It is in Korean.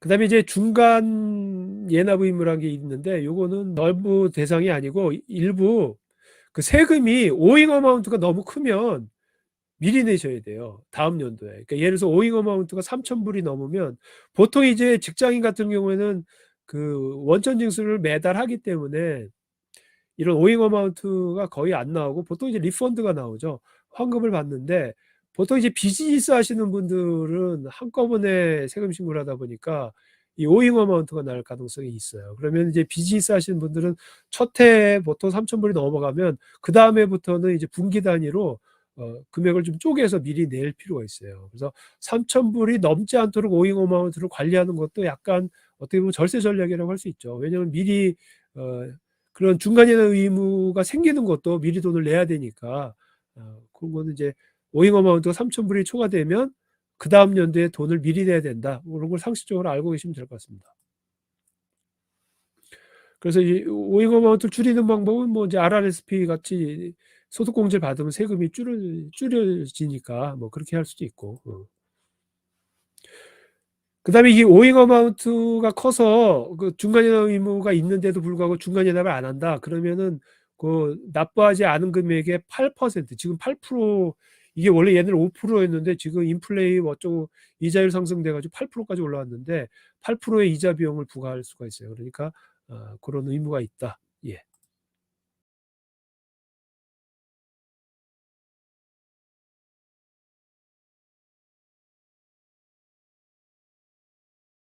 그다음에 이제 중간 예납 의무라는 게 있는데 요거는 넓부 대상이 아니고 일부 그 세금이 오잉 어마운트가 너무 크면 미리 내셔야 돼요. 다음 연도에. 그러니까 예를 들어서 오잉 어마운트가 3,000불이 넘으면 보통 이제 직장인 같은 경우에는 그 원천 징수를 매달 하기 때문에 이런 오잉 어마운트가 거의 안 나오고 보통 이제 리펀드가 나오죠. 환급을 받는데 보통 이제 비즈니스 하시는 분들은 한꺼번에 세금 신고를 하다 보니까 이 오잉 어마운트가 날 가능성이 있어요. 그러면 이제 비즈니스 하시는 분들은 첫 해에 보통 3,000불이 넘어가면 그 다음해부터는 이제 분기 단위로 어 금액을 좀 쪼개서 미리 낼 필요가 있어요. 그래서 3,000불이 넘지 않도록 오잉 어마운트를 관리하는 것도 약간 어떻게 보면 절세 전략이라고 할 수 있죠. 왜냐하면 미리 어 그런 중간 예납 의무가 생기는 것도 미리 돈을 내야 되니까 어 그런 거는 이제 오잉 어마운트가 3,000불이 초과되면 그 다음 연도에 돈을 미리 내야 된다. 뭐 이런 걸 상식적으로 알고 계시면 될 것 같습니다. 그래서 이 오잉 어마운트를 줄이는 방법은 뭐 이제 RRSP 같이 소득 공제를 받으면 세금이 줄을 줄여지니까 뭐 그렇게 할 수도 있고. 어. 그 다음에 이 오잉 어마운트가 커서 그 중간 예납 의무가 있는데도 불구하고 중간 예납을 안 한다. 그러면은 그 납부하지 않은 금액의 8% 지금 8% 이게 원래 옛날에 5%였는데 지금 인플레이 뭐 어쩌고 이자율 상승돼 가지고 8%까지 올라왔는데 8%의 이자 비용을 부과할 수가 있어요. 그러니까 어 그런 의무가 있다. 예.